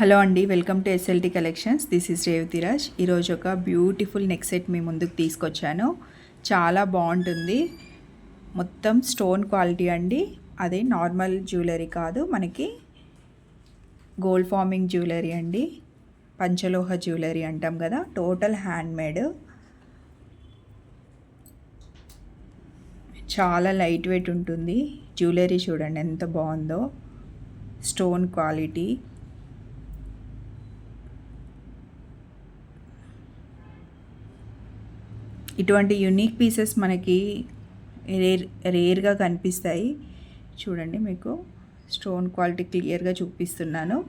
Hello అండి welcome to SLT collections. This is Revathiraj ఈరోజు ఒక బ్యూటిఫుల్ నెక్ సెట్ మీ ముందుకు తీసుకొచ్చాను. చాలా బాగుంటుంది. మొత్తం స్టోన్ క్వాలిటీ అండి. అదే నార్మల్ జ్యువెలరీ కాదు మనకి గోల్డ్ ఫార్మింగ్ జ్యువెలరీ అండి. పంచలోహ జ్యువెలరీ అంటాం కదా టోటల్ హ్యాండ్మేడ్. చాలా లైట్ వెయిట్ ఉంటుంది. జ్యువెలరీ చూడండి ఎంత బాగుందో. Stone quality. ఇటువంటి యునిక్ పీసెస్ మనకి రేర్ రేర్గా కనిపిస్తాయి. చూడండి మీకు స్టోన్ క్వాలిటీ క్లియర్గా చూపిస్తున్నాను.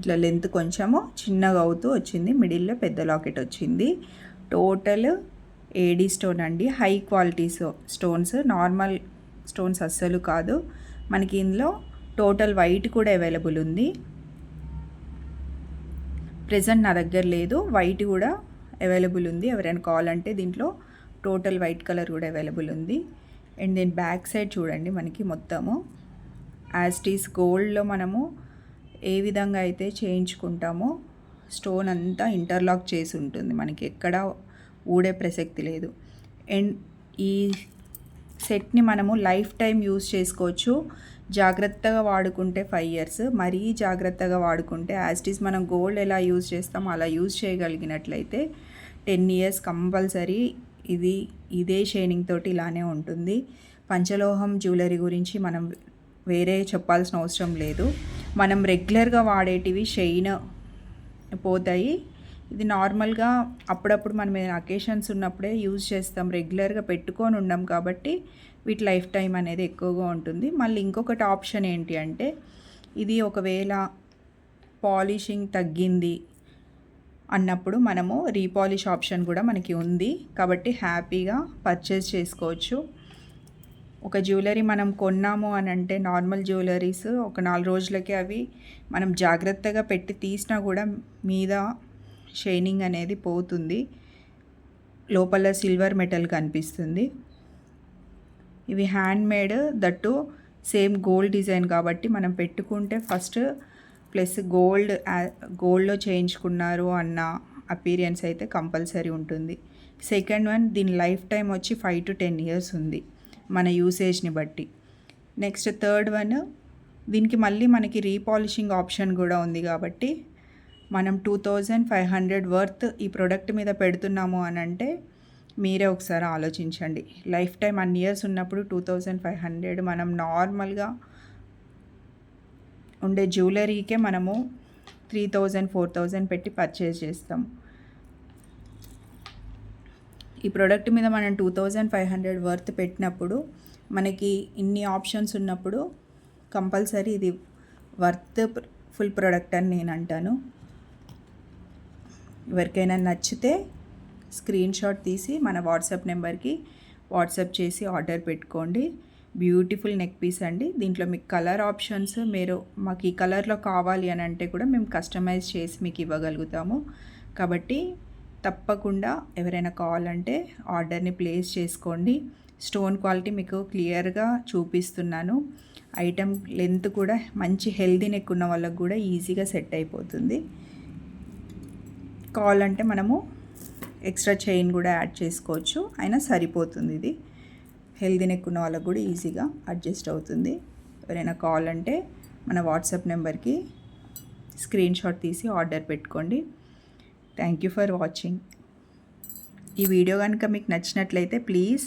ఇట్లా లెంత్ కొంచెము చిన్నగా అవుతూ వచ్చింది. మిడిల్లో పెద్ద లాకెట్ వచ్చింది. టోటల్ ఏడీ స్టోన్ అండి. High quality stones normal stones అస్సలు కాదు. మనకి ఇందులో టోటల్ వైట్ కూడా అవైలబుల్ ఉంది. ప్రజెంట్ నా దగ్గర లేదు. వైట్ కూడా అవైలబుల్ ఉంది. ఎవరైనా కావాలంటే దీంట్లో టోటల్ వైట్ కలర్ కూడా అవైలబుల్ ఉంది. అండ్ దీని బ్యాక్ సైడ్ చూడండి మనకి మొత్తము. యాస్టీస్ గోల్డ్లో మనము ఏ విధంగా అయితే చేయించుకుంటామో స్టోన్ అంతా ఇంటర్లాక్ చేసి ఉంటుంది. మనకి ఎక్కడ ఊడే ప్రసక్తి లేదు. అండ్ ఈ సెట్ని మనము లైఫ్ టైం యూస్ చేసుకోవచ్చు. జాగ్రత్తగా వాడుకుంటే ఫైవ్ ఇయర్స్ మరీ జాగ్రత్తగా వాడుకుంటే యాస్టీస్ మనం గోల్డ్ ఎలా యూజ్ చేస్తామో అలా యూజ్ చేయగలిగినట్లయితే టెన్ ఇయర్స్ కంపల్సరీ ఇది ఇదే షైనింగ్ తోటి ఇలానే ఉంటుంది. పంచలోహం జ్యువెలరీ గురించి మనం వేరే చెప్పాల్సిన అవసరం లేదు. మనం రెగ్యులర్గా వాడేటివి షైన్ పోతాయి. ఇది నార్మల్గా అప్పుడప్పుడు మనం ఏదైనా అకేషన్స్ ఉన్నప్పుడే యూజ్ చేస్తాం. రెగ్యులర్గా పెట్టుకొని ఉండం కాబట్టి వీటి లైఫ్ టైం అనేది ఎక్కువగా ఉంటుంది. మళ్ళీ ఇంకొకటి ఆప్షన్ ఏంటి అంటే ఇది ఒకవేళ పాలిషింగ్ తగ్గింది అన్నప్పుడు మనము రీపాలిష్ ఆప్షన్ కూడా మనకి ఉంది. కాబట్టి హ్యాపీగా పర్చేస్ చేసుకోవచ్చు. ఒక జ్యువెలరీ మనం కొన్నాము అని అంటే నార్మల్ జ్యువెలరీస్ ఒక నాలుగు రోజులకి అవి మనం జాగ్రత్తగా పెట్టి తీసినా కూడా మీద షైనింగ్ అనేది పోతుంది. లోపల సిల్వర్ మెటల్ కనిపిస్తుంది. ఇవి hand made that same gold design కాబట్టి మనం పెట్టుకుంటే ఫస్ట్ ప్లస్ గోల్డ్ గోల్డ్లో చేయించుకున్నారు అన్న అపీరియన్స్ అయితే కంపల్సరీ ఉంటుంది. సెకండ్ వన్ దీని లైఫ్ టైం వచ్చి ఫైవ్ టు టెన్ ఇయర్స్ ఉంది మన యూసేజ్ని బట్టి. నెక్స్ట్ థర్డ్ వన్ దీనికి మళ్ళీ మనకి రీపాలిషింగ్ ఆప్షన్ కూడా ఉంది కాబట్టి మనం two thousand five hundred worth ఈ ప్రోడక్ట్ మీద పెడుతున్నాము అని అంటే మీరే ఒకసారి ఆలోచించండి. లైఫ్ టైం అన్ని ఇయర్స్ ఉన్నప్పుడు టూ థౌజండ్ ఫైవ్ హండ్రెడ్ మనం నార్మల్గా ఉండే జ్యువెలరీకే మనము త్రీ థౌజండ్ ఫోర్ థౌజండ్ పెట్టి పర్చేస్ చేస్తాం. ఈ ప్రోడక్ట్ మీద మనం two thousand five hundred worth పెట్టినప్పుడు మనకి ఇన్ని ఆప్షన్స్ ఉన్నప్పుడు కంపల్సరీ ఇది వర్త్ ఫుల్ ప్రోడక్ట్ అని నేను అంటాను. ఎవరికైనా నచ్చితే స్క్రీన్ షాట్ తీసి మన వాట్సాప్ నెంబర్కి వాట్సాప్ చేసి ఆర్డర్ పెట్టుకోండి. బ్యూటిఫుల్ నెక్ పీస్ అండి. దీంట్లో మీకు కలర్ ఆప్షన్స్ మీరు మాకు ఈ కలర్లో కావాలి అని అంటే కూడా మేము కస్టమైజ్ చేసి మీకు ఇవ్వగలుగుతాము. కాబట్టి తప్పకుండా ఎవరైనా కావాలంటే ఆర్డర్ని ప్లేస్ చేసుకోండి. స్టోన్ క్వాలిటీ మీకు క్లియర్గా చూపిస్తున్నాను. ఐటమ్ లెంత్ కూడా మంచి హెల్దీ నెక్ ఉన్న వాళ్ళకు కూడా ఈజీగా సెట్ అయిపోతుంది. కావాలంటే మనము ఎక్స్ట్రా చైన్ కూడా యాడ్ చేసుకోవచ్చు. అయినా సరిపోతుంది ఇది. హెల్దీ నెక్ ఉన్న వాళ్ళకు కూడా ఈజీగా అడ్జస్ట్ అవుతుంది. ఎవరైనా కావాలంటే మన వాట్సాప్ నెంబర్కి స్క్రీన్ షాట్ తీసి ఆర్డర్ పెట్టుకోండి. Thank you for watching. ఈ వీడియో కనుక మీకు నచ్చినట్లయితే ప్లీజ్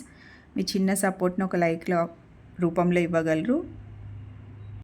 మీ చిన్న సపోర్ట్ని ఒక లైక్లో రూపంలో ఇవ్వగలరు.